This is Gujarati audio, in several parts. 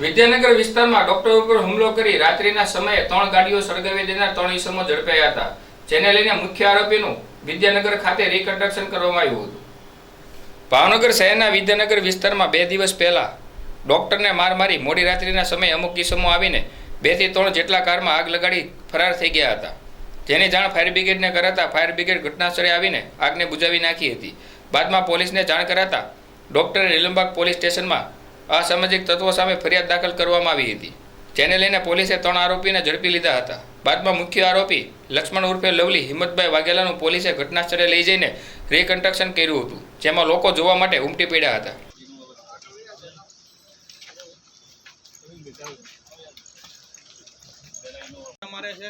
વિદ્યાનગર વિસ્તારમાં ડોક્ટર ઉપર હુમલો કરી રાત્રિના સમયે ત્રણ ગાડીઓ સળગાવી દેનાર ત્રણ ઈસમો ઝડપાયા હતા, જેને લઈને મુખ્ય આરોપીનું વિદ્યાનગર ખાતે રિકન્સ્ટ્રક્શન કરવામાં આવ્યું હતું. ભાવનગર શહેરના વિદ્યાનગર વિસ્તારમાં બે દિવસ પહેલા ડોક્ટરને માર મારી મોડી રાત્રિના સમયે અમુક કિસમો આવીને બેથી ત્રણ જેટલા કારમાં આગ લગાડી ફરાર થઈ ગયા હતા. જેની જાણ ફાયર બ્રિગેડને કરાતા ફાયર બ્રિગેડ ઘટનાસ્થળે આવીને આગને બુજાવી નાખી હતી. બાદમાં પોલીસને જાણ કરાતા ડોક્ટરે નિલંબાગ પોલીસ સ્ટેશનમાં અસામાજિક તત્વો સામે ફરિયાદ દાખલ કરવામાં આવી હતી. જેને લઈને પોલીસે ત્રણ આરોપીને ઝડપી લીધા હતા. બાદમાં મુખ્ય આરોપી લક્ષ્મણ ઉર્ફે લવલી હિંમતભાઈ વાઘેલાનું પોલીસે ઘટનાસ્થળે લઈ જઈને રિકન્સ્ટ્રક્શન કર્યું હતું જેમાં લોકો જોવા માટે ઉમટી પડ્યા હતા. મારે છે?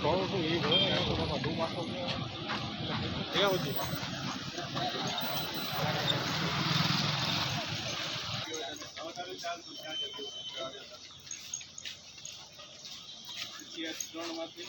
todo isso, né? Eu vou fazer uma coisa. Eu digo. ત્રણમાંથી